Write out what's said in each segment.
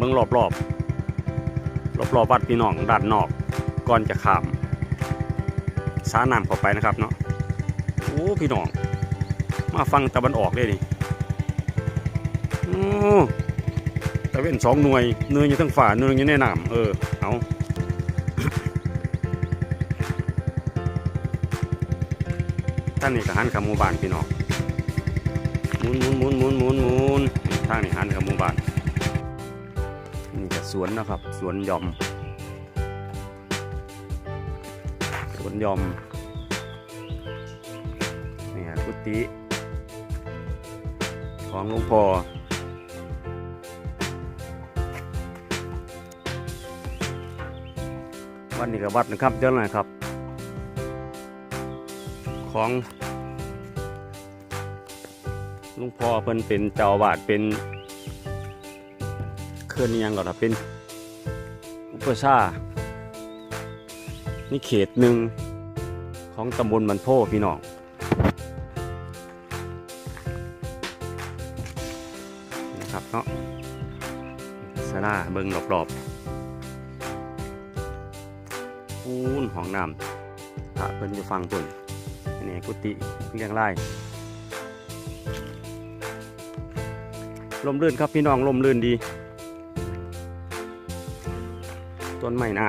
เมืองรอบรอบรอบรอบวัดพี่น้องด้านนอกก่อนจะข้ามสาน้ำเข้าไปนะครับเนาะโอ้พี่น้อง มาฟังตะวันออกเลยดิโอ้ตะเวนสองหน่วยหน่วยอยู่ทั้งฝ่าหน่วยอยู่ในน้ำเออเอาท่านนี่ก็หันกับหมู่บ้านพี่น้องหมุนหมุนหมุนหมุนหมุนหมุนทางนี่หันกับหมู่บ้าน สวนนะครับ สวนยอม สวนยอมนี่ฮะกุฏิของหลวงพ่อวัดนี้ก็วัดนะครับเจ้าหน่อยครับ ของหลุงพ่อเพิ่นเป็นเจ้าอาวาดเป็น เคลื่อนยังก่อนนะเป็นอุปชานี่เขตหนึ่งของตำบลมันโพพี่น้องนะครับเนาะสลาเบิงรอบๆปูนห้องน้ำพระเพิ่นอยู่ฟังปุ่นอันนี้กุฏิเรียงรายลมลื่นครับพี่น้องลมลื่นดี ต้นไม้นะ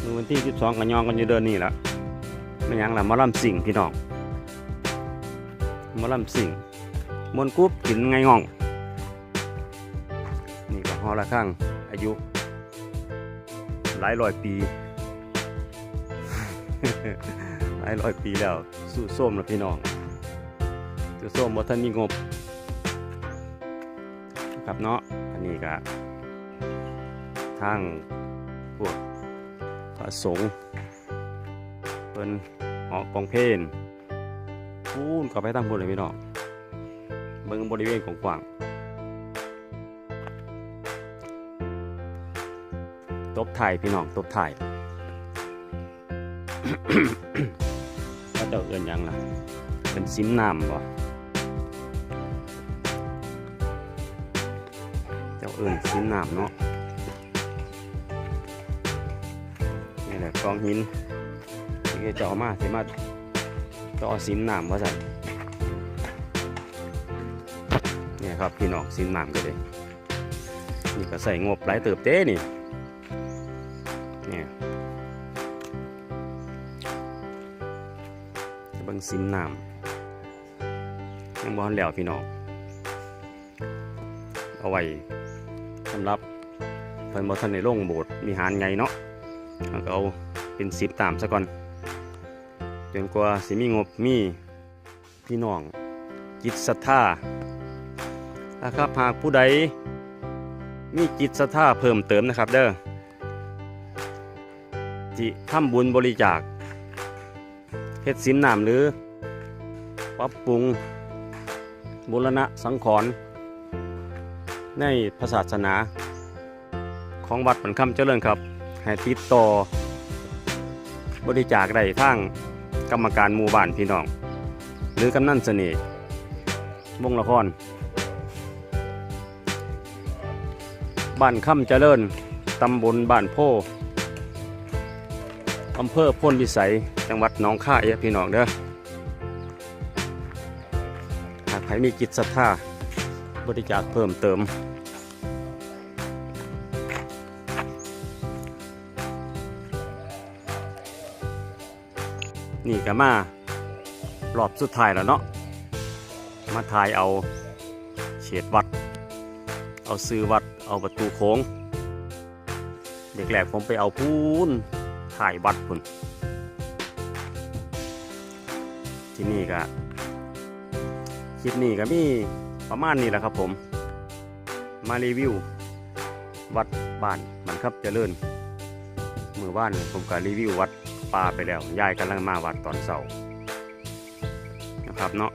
มือวันที่ 12กันยองกันอยู่เดือนนี้ละไม่ยังละมอลำสิงพี่น้องมอลำสิงมวนกุ๊บกินไงง่อง นี่ก็ฮอละข้างอายุ หลายร้อยปี หลายร้อยปีแล้ว สู้ส้มแล้วพี่น้องสู้ส้มว่าท่านมีงบครับเนาะ นนี้ก็ทางพวกพระสงฆ์เป็นหอกองเพนพูนก็ไปทางพูนเลยพี่น้องเบิ่งบริเวณของกว้างตบถ่ายพี่น้องตบถ่ายก็เจ้าเอินยังล่ะเป็นซิมน้ำบ่ จ้าเอินซิมน้ำเนาะนี่แหละกองหินที่เจ้าเอามาสิมาต่อซิมน้ำว่าสั่นเนี่ยครับพี่น้องซิมน้ำก็เลยนี่ก็ใส่งบหลายเติบเต้นี่เนี่ยบิ่งซิมน้ำยังบอลแล้วพี่น้องเอาไว้ สำหรับเพิ่นบ่ทันในโรงโบสถ์มีหารไงเนาะก็เอาเป็นสิบตามซะก่อนจนกว่าสิมีงบมีพี่น้องจิตศรัทธานะครับหากผู้ใดมีจิตศรัทธาเพิ่มเติมนะครับเด้อจิทำบุญบริจาคเฮ็ดสินน้ำหรือปรับปรุงบูรณะสังขร ในพระศาสนาของวัดปันคำเจริญครับ ให้ติดต่อบริจาคได้ทางกรรมการหมู่บ้านพี่น้อง หรือกำนันเสน่ห์วงละคร บ้านคำเจริญตำบลบ้านโพอำเภอพ้นวิสัย จังหวัดหนองคายพี่น้องเด้อหากใครมีจิตศรัทธา บริจาคเพิ่มเติม นี่ก็มารอบสุดท้ายแล้วเนาะมาถ่ายเอาเฉดวัด เอาซื้อวัดเอาประตูโค้ง เด็กแหลกผมไปเอาพูนถ่ายวัดพุ่นที่นี่ก็คลิปนี้ก็มี ประมาณนี้แหละครับผม มารีวิว วัดบ้านมันครับเจริญมือบ้านผมก็รีวิววัดป่าไปแล้วยายกำลังมาวัดตอนเสาร์นะครับเนาะ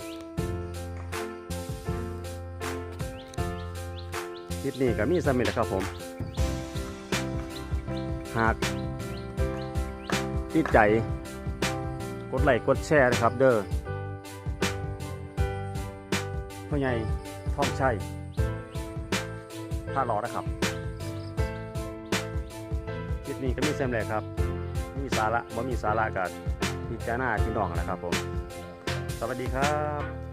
คลิปนี้ก็มีสมิธแหละครับผม หากติดใจ กดไลค์กดแชร์นะครับเด้อ พ่อใหญ่ท่องชัยผ้าหลอนะครับคลิปนี้ก็มีเซมแหลกครับมีสาระบ่มีสาระกับพิจารณาพี่น้องนะครับผม สวัสดีครับ